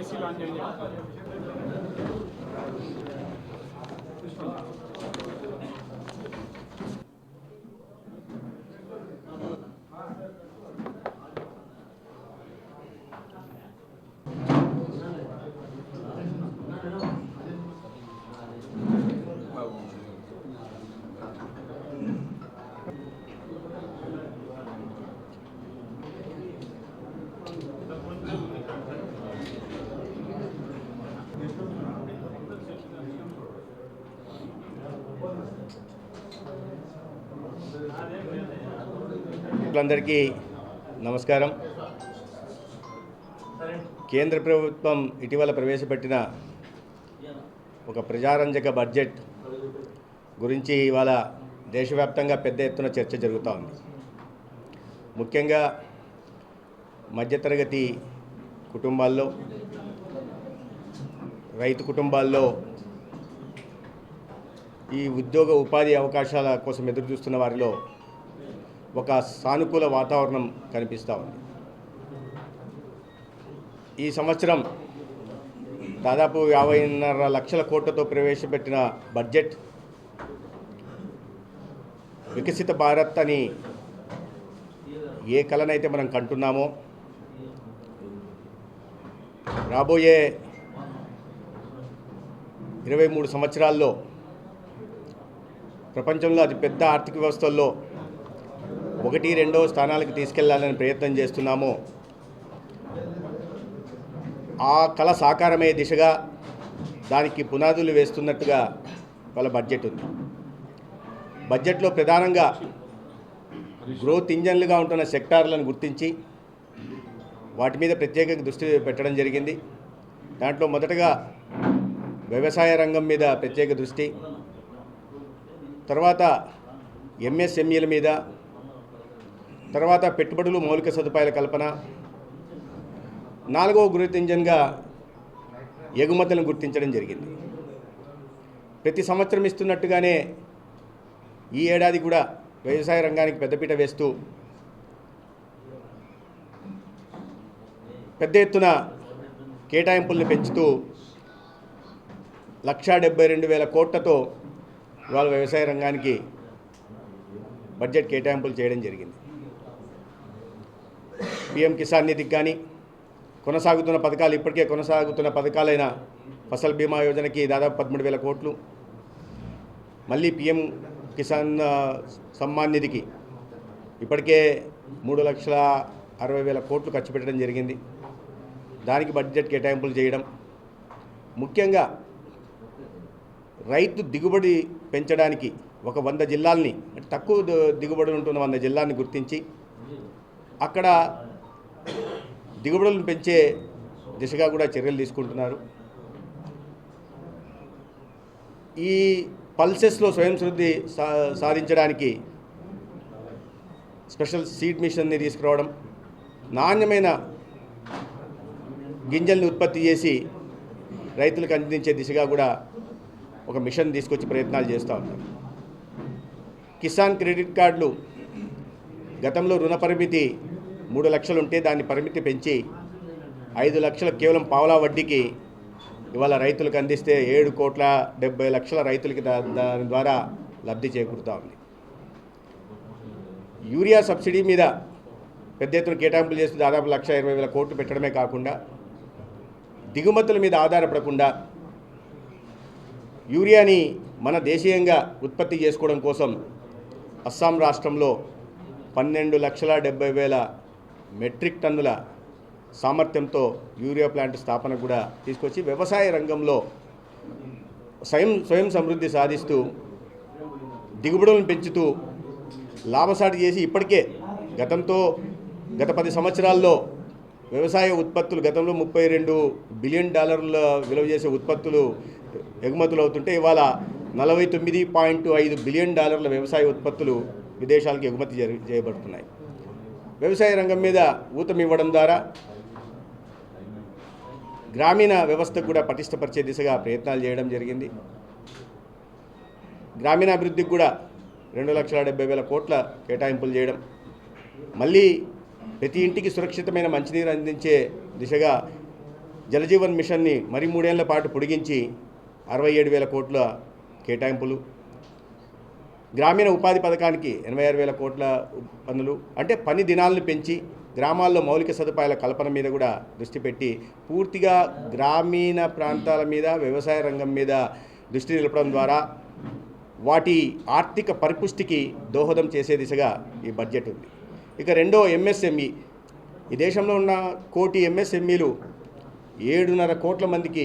AC launch చేయండి అందరికీ నమస్కారం. కేంద్ర ప్రభుత్వం ఇటీవల ప్రవేశపెట్టిన ఒక ప్రజారంజక బడ్జెట్ గురించి ఇవాళ దేశవ్యాప్తంగా పెద్ద ఎత్తున చర్చ జరుగుతూ ఉంది. ముఖ్యంగా మధ్యతరగతి కుటుంబాల్లో రైతు కుటుంబాల్లో ఈ ఉద్యోగ ఉపాధి అవకాశాల కోసం ఎదురు చూస్తున్న వారిలో ఒక సానుకూల వాతావరణం కనిపిస్తూ ఉంది. ఈ సంవత్సరం దాదాపు యాభైన్నర లక్షల కోట్లతో ప్రవేశపెట్టిన బడ్జెట్ వికసిత భారత్ అని ఏ కలనైతే మనం కంటున్నామో రాబోయే ఇరవై మూడు సంవత్సరాల్లో ప్రపంచంలో అతిపెద్ద ఆర్థిక వ్యవస్థల్లో ఒకటి రెండో స్థానాలకు తీసుకెళ్ళాలని ప్రయత్నం చేస్తున్నామో. ఆ కళ సాకారమయ్యే దిశగా దానికి పునాదులు వేస్తున్నట్టుగా వాళ్ళ బడ్జెట్ ఉంది. బడ్జెట్లో ప్రధానంగా గ్రోత్ ఇంజన్లుగా ఉంటున్న సెక్టార్లను గుర్తించి వాటి మీద ప్రత్యేక దృష్టి పెట్టడం జరిగింది. దాంట్లో మొదటగా వ్యవసాయ రంగం మీద ప్రత్యేక దృష్టి తర్వాత ఎంఎస్ఎంఈల మీద తర్వాత పెట్టుబడులు మౌలిక సదుపాయాల కల్పన. నాలుగవ గ్రోత్ ఇంజన్గా ఎగుమతులను గుర్తించడం జరిగింది. ప్రతి సంవత్సరం ఇస్తున్నట్టుగానే ఈ ఏడాది కూడా వ్యవసాయ రంగానికి పెద్దపీట వేస్తూ పెద్ద ఎత్తున కేటాయింపుల్ని పెంచుతూ లక్షా డెబ్బై రెండు వేల కోట్లతో ఇవాళ వ్యవసాయ రంగానికి బడ్జెట్ కేటాయింపులు చేయడం జరిగింది. పిఎం కిసాన్ నిధికి కానీ కొనసాగుతున్న పథకాలు ఇప్పటికే కొనసాగుతున్న పథకాలైన ఫసల్ బీమా యోజనకి దాదాపు పదమూడు వేల కోట్లు. మళ్ళీ పిఎం కిసాన్ సమ్మాన్ నిధికి ఇప్పటికే మూడు లక్షల అరవై వేల కోట్లు ఖర్చు పెట్టడం జరిగింది. దానికి బడ్జెట్ కేటాయింపులు చేయడం. ముఖ్యంగా రైతు దిగుబడి పెంచడానికి ఒక వంద జిల్లాల్ని అంటే తక్కువ దిగుబడి ఉంటున్న వంద జిల్లాల్ని గుర్తించి అక్కడ దిగుబడులను పెంచే దిశగా కూడా చర్యలు తీసుకుంటున్నారు. ఈ పల్సెస్లో స్వయం శుద్ధి సా సాధించడానికి స్పెషల్ సీడ్ మిషన్ని తీసుకురావడం నాణ్యమైన గింజల్ని ఉత్పత్తి చేసి రైతులకు అందించే దిశగా కూడా ఒక మిషన్ తీసుకొచ్చి ప్రయత్నాలు చేస్తూ ఉన్నారు. కిసాన్ క్రెడిట్ కార్డులు గతంలో రుణ పరిమితి మూడు లక్షలు ఉంటే దాన్ని పరిమితి పెంచి ఐదు లక్షలు కేవలం పావలా వడ్డీకి ఇవాళ రైతులకు అందిస్తే ఏడు కోట్ల డెబ్బై లక్షల రైతులకి దా దాని ద్వారా లబ్ధి చేకూరుతూ ఉంది. యూరియా సబ్సిడీ మీద పెద్ద ఎత్తున కేటాయింపులు చేస్తూ దాదాపు లక్ష ఇరవై వేల కోట్లు పెట్టడమే కాకుండా దిగుమతుల మీద ఆధారపడకుండా యూరియాని మన దేశీయంగా ఉత్పత్తి చేసుకోవడం కోసం అస్సాం రాష్ట్రంలో పన్నెండు లక్షల డెబ్బై వేల మెట్రిక్ టన్నుల సామర్థ్యంతో యూరియా ప్లాంట్ స్థాపన కూడా తీసుకొచ్చి వ్యవసాయ రంగంలో స్వయం స్వయం సమృద్ధి సాధిస్తూ దిగుబడులను పెంచుతూ లాభసాటి చేసి ఇప్పటికే గతంతో గత పది సంవత్సరాల్లో వ్యవసాయ ఉత్పత్తులు గతంలో ముప్పై రెండు బిలియన్ డాలర్ల విలువ చేసే ఉత్పత్తులు ఎగుమతులు అవుతుంటే ఇవాళ నలభై తొమ్మిది పాయింట్ ఐదు బిలియన్ డాలర్ల వ్యవసాయ ఉత్పత్తులు విదేశాలకు ఎగుమతి జరి- చేయబడుతున్నాయి. వ్యవసాయ రంగం మీద ఊతం ఇవ్వడం ద్వారా గ్రామీణ వ్యవస్థకు కూడా పటిష్టపరిచే దిశగా ప్రయత్నాలు చేయడం జరిగింది. గ్రామీణాభివృద్ధికి కూడా రెండు లక్షల డెబ్బై వేల కోట్ల కేటాయింపులు చేయడం మళ్ళీ ప్రతి ఇంటికి సురక్షితమైన మంచినీరు అందించే దిశగా జలజీవన్ మిషన్ని మరి మూడేళ్ళ పాటు పొడిగించి అరవై ఏడు వేల కోట్ల కేటాయింపులు గ్రామీణ ఉపాధి పథకానికి ఎనభై ఆరు వేల కోట్ల పనులు అంటే పని దినాలను పెంచి గ్రామాల్లో మౌలిక సదుపాయాల కల్పన మీద కూడా దృష్టి పెట్టి పూర్తిగా గ్రామీణ ప్రాంతాల మీద వ్యవసాయ రంగం మీద దృష్టి నిలపడం ద్వారా వాటి ఆర్థిక పరిపుష్టికి దోహదం చేసే దిశగా ఈ బడ్జెట్ ఉంది. ఇక రెండో ఎంఎస్ఎంఈ. ఈ దేశంలో ఉన్న కోటి ఎంఎస్ఎంఈలు ఏడున్నర కోట్ల మందికి